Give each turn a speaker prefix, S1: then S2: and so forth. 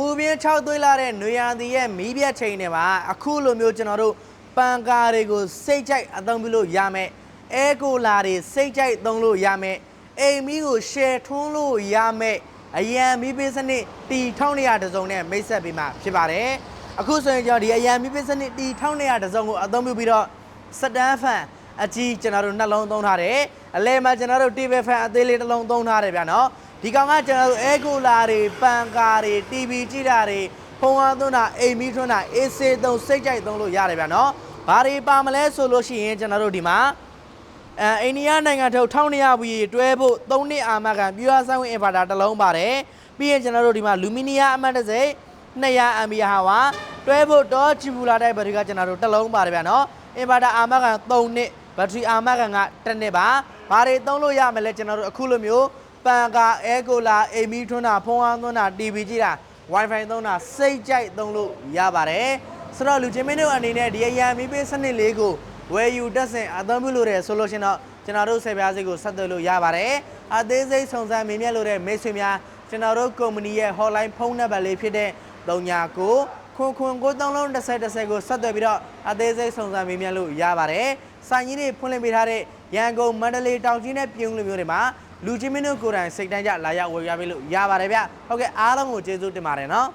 S1: ပူပြင်း6သွေးလာတဲ့နွေရာသီရဲ့မီးပြတ်ချိန်တွေမှာအခုလိုမျိုးကျွန်တော်တို့ပန်ကာတွေကိုစိတ်ကြိုက်အသုံးပြုလို့ရမယ်အဲကိုလာတွေစိတ်ကြိုက်သုံးလို့ရမယ်အိမ်မီးကို share ထွန်းလို့ရမယ်အရန်မီးပေးစနစ်တီ1200တစုံနဲ့မိတ်ဆက်ပေးမှာဖြစ်ပါတယ်အခုဆိုရင်ကျွန်တော်ဒီအရန်မီးပေးစနစ်တီ1200တစုံကိုအသုံးပြုပြီးတော့စတန်ဖန်အကြီးကျွန်တော်တို့နှလုံးသုံးထားတယ်အလဲမှာကျွန်တော်တို့ TV fan အသေးလေးတစ်လုံးသုံးထားတယ်ဗျာနော် ဒီကောင်ကကျွန်တော်တို့အဲကိုလာတွေပန်ကာတွေ TV ကြည့်တာတွေဖုန်းအားသွင်းတာအိမ်မီးထွန်းတာအေးစေးသုံးစိတ်ကြိုက်သုံးလို့ရတယ်ဗျာနော်ဘာတွေပါမလဲဆိုလို့ရှိရင်ကျွန်တော်တို့ဒီမှာအဲအိန္ဒိယနိုင်ငံထုတ်1200ဘူးတွဲဖို့3နှစ်အာမခံပြူအားဆိုင်ဝင်အင်ဗာတာတစ်လုံးပါတယ်ပြီးရင်ကျွန်တော်တို့ဒီမှာလူမီနီယမ်အမတ်တစ်စိ200 ampere hour တွဲဖို့တော့ချီဘူလာတိုက်ဘက်ထရီကကျွန်တော်တို့တစ်လုံးပါတယ်ဗျာနော်အင်ဗာတာအာမခံ3နှစ်ဘက်ထရီအာမခံက1နှစ်ပါဘာတွေသုံးလို့ရမလဲကျွန်တော်တို့အခုလိုမျိုး ပန်ကာအဲကိုလာအိမ်မီထွန်းတာဖုန်းအားသွင်းတာ TV ကြည့်တာ Wi-Fi သုံးတာစိတ်ကြိုက်သုံးလို့ရပါတယ်ဆိုတော့လူချင်းမင်းတို့အနေနဲ့ဒီအရန်မီးပေးစနစ်လေးကိုဝယ်ယူတက်ဆင်အသုံးပြုလို့တဲ့ဆိုလို့ရှရင်တော့ကျွန်တော်တို့ဆယ်ပြားစိတ်ကိုဆက်သွယ်လို့ရပါတယ်အသေးစိတ်စုံစမ်းမေးမြန်းလို့တဲ့မိတ်ဆွေများကျွန်တော်တို့ကုမ္ပဏီရဲ့ hotline ဖုန်းနံပါတ်လေးဖြစ်တဲ့39ခွန်ခွန်ကို3လုံး30 30ကိုဆက်သွယ်ပြီးတော့အသေးစိတ်စုံစမ်းမေးမြန်းလို့ရပါတယ်စိုင်းကြီးတွေဖွင့်လှစ်ပေးထားတဲ့ရန်ကုန်မန္တလေးတောင်ကြီးနဲ့ပြုံးလိုမျိုးတွေမှာ လူချင်းမင်းတို့ကိုယ်တိုင်စိတ်တန်းကြလာရောက်ဝယ်ရပေးလို့ရပါတယ်ဗျဟုတ်ကဲ့အားလုံးကိုကျေးဇူးတင်ပါတယ်နော်